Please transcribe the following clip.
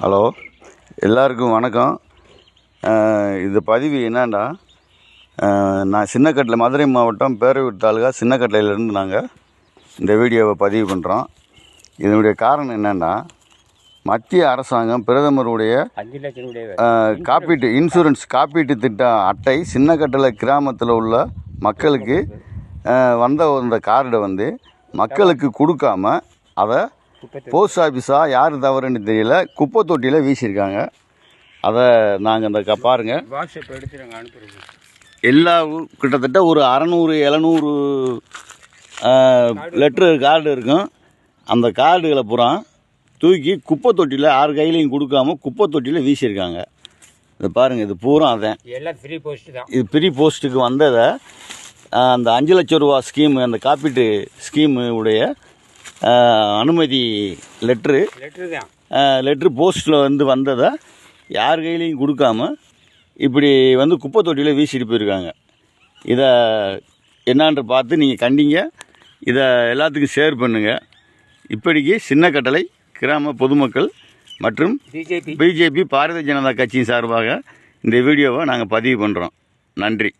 Hello எல்லாருக்கும் வணக்கம். இது பதிவு என்னன்னா நான் சின்னக்கட்டில் மதுரை மாவட்டம் பேரூர் தாலுகா சின்னக்கட்டையிலேருந்து நாங்கள் இந்த வீடியோவை பதிவு பண்ணுறோம் இதனுடைய காரணம் என்னென்னா மத்திய அரசாங்கம் பிரதமருடைய காப்பீட்டு இன்சூரன்ஸ் காப்பீட்டு திட்ட அட்டை சின்னக்கட்டளை கிராமத்தில் உள்ள மக்களுக்கு வந்த இந்த கார்டை வந்து மக்களுக்கு கொடுக்காம அதை போஸ்ட் ஆஃபீஸாக யார் தவறுன்னு தெரியல. குப்பை தொட்டியில் வீசியிருக்காங்க. அதை நாங்கள் இந்த க பாருங்கள் வாட்ஸ்அப் எடுத்து நாங்கள் அனுப்புகிறோம் எல்லா கிட்டத்தட்ட ஒரு அறநூறு எழுநூறு லெட்ரு கார்டு இருக்கும். அந்த கார்டுகளை பூரா தூக்கி குப்பை தொட்டியில் யார் கையிலையும் கொடுக்காம குப்பை தொட்டியில் வீசியிருக்காங்க. இது பாருங்கள் இது பூரா அதான். எல்லாம் ஃப்ரீ போஸ்ட் தான். இது ப்ரீ போஸ்ட்டுக்கு வந்ததை அந்த அஞ்சு லட்சம் ரூபா ஸ்கீம் அந்த காப்பீட்டு ஸ்கீமு உடைய அனுமதி லெட்ரு லெட்ரு தான். லெட்ரு போஸ்ட்டில் வந்து வந்ததை யார் கையிலையும் கொடுக்காம இப்படி வந்து குப்பை தொட்டியில் வீசிட்டு போயிருக்காங்க. இதை என்னான்று பார்த்து நீங்கள் கண்டிங்க. இதை எல்லாத்துக்கும் ஷேர் பண்ணுங்கள் இப்படிக்கு சின்ன கட்டளை கிராம பொதுமக்கள் மற்றும் பிஜேபி பிஜேபி பாரதிய ஜனதா கட்சியின் சார்பாக இந்த வீடியோவை நாங்கள் பதிவு பண்ணுறோம் நன்றி.